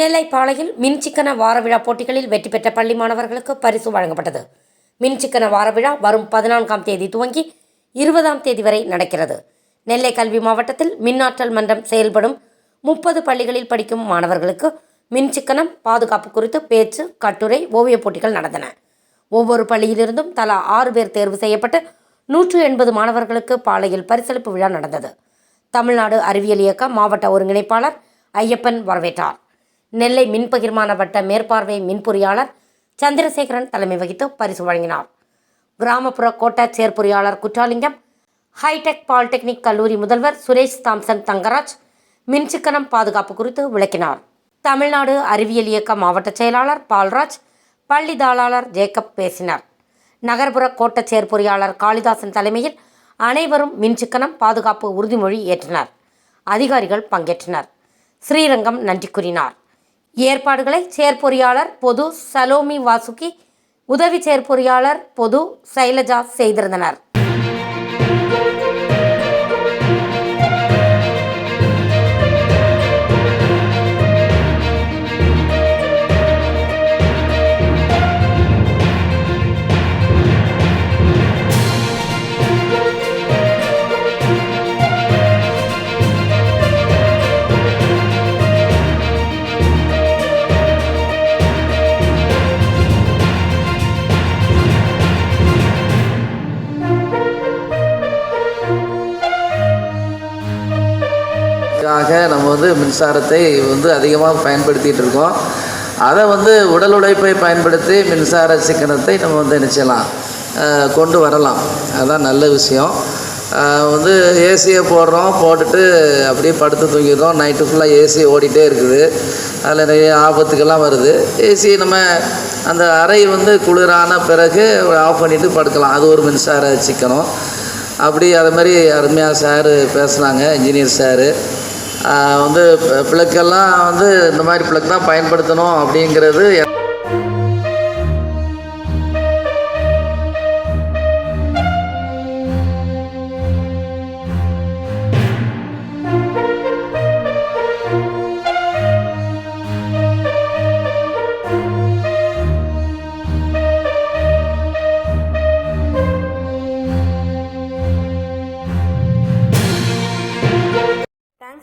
நெல்லை பாளையில் மின் வாரவிழா வார விழா போட்டிகளில் வெற்றி பெற்ற பள்ளி மாணவர்களுக்கு பரிசு வழங்கப்பட்டது. மின்சிக்கன வாரவிழா வார விழா வரும் பதினான்காம் தேதி துவங்கி இருபதாம் தேதி வரை நடக்கிறது. நெல்லை கல்வி மாவட்டத்தில் மின்னாற்றல் மன்றம் செயல்படும் முப்பது பள்ளிகளில் படிக்கும் மாணவர்களுக்கு மின்சிக்கனம் பாதுகாப்பு குறித்து பேச்சு கட்டுரை ஓவியப் போட்டிகள் நடந்தன. ஒவ்வொரு பள்ளியிலிருந்தும் தலா ஆறு பேர் தேர்வு செய்யப்பட்டு நூற்று எண்பது மாணவர்களுக்கு பாளையில் பரிசளிப்பு விழா நடந்தது. தமிழ்நாடு அறிவியல் இயக்க மாவட்ட ஒருங்கிணைப்பாளர் ஐயப்பன் வரவேற்றார். நெல்லை மின்பகிர்மான வட்ட மேற்பார்வை மின்பொறியாளர் சந்திரசேகரன் தலைமை வகித்து பரிசு வழங்கினார். கிராமப்புற கோட்ட செயற்பொறியாளர் குற்றாலிங்கம் ஹைடெக் பாலிடெக்னிக் கல்லூரி முதல்வர் சுரேஷ் தாம்சன் தங்கராஜ் மின்சிக்கனம் பாதுகாப்பு குறித்து விளக்கினார். தமிழ்நாடு அறிவியல் இயக்க மாவட்ட செயலாளர் பால்ராஜ் பள்ளி தாளாளர் ஜேக்கப் பேசினார். நகர்ப்புற கோட்டச் செயற்பொறியாளர் காளிதாசன் தலைமையில் அனைவரும் மின்சிக்கனம் பாதுகாப்பு உறுதிமொழி ஏற்றனர். அதிகாரிகள் பங்கேற்றனர். ஸ்ரீரங்கம் நன்றி கூறினார். ஏற்பாடுகளை செயற்பொறியாளர் பொது சலோமி வாசுகி உதவி செயற்பொறியாளர் பொது சைலஜா செய்திருந்தனர். ஆக நம்ம வந்து மின்சாரத்தை வந்து அதிகமாக பயன்படுத்திகிட்டு இருக்கோம். அதை வந்து உடல் உழைப்பை பயன்படுத்தி மின்சார சிக்கனத்தை நம்ம வந்து நினச்சலாம் கொண்டு வரலாம். அதுதான் நல்ல விஷயம். வந்து ஏசியை போடுறோம் போட்டுட்டு அப்படியே படுத்து தூங்கிடுறோம். நைட்டு ஃபுல்லாக ஏசி ஓடிட்டே இருக்குது. அதில் நிறைய ஆபத்துக்கெல்லாம் வருது. ஏசி நம்ம அந்த அறை வந்து குளிரான பிறகு ஆஃப் பண்ணிவிட்டு படுக்கலாம். அது ஒரு மின்சார சிக்கனம். அப்படி அது மாதிரி அருமையாக சாரு பேசுனாங்க இன்ஜினியர் சாரு வந்து பிளக்கெல்லாம் வந்து இந்த மாதிரி பிளக் தான் பயன்படுத்தணும் அப்படிங்கிறது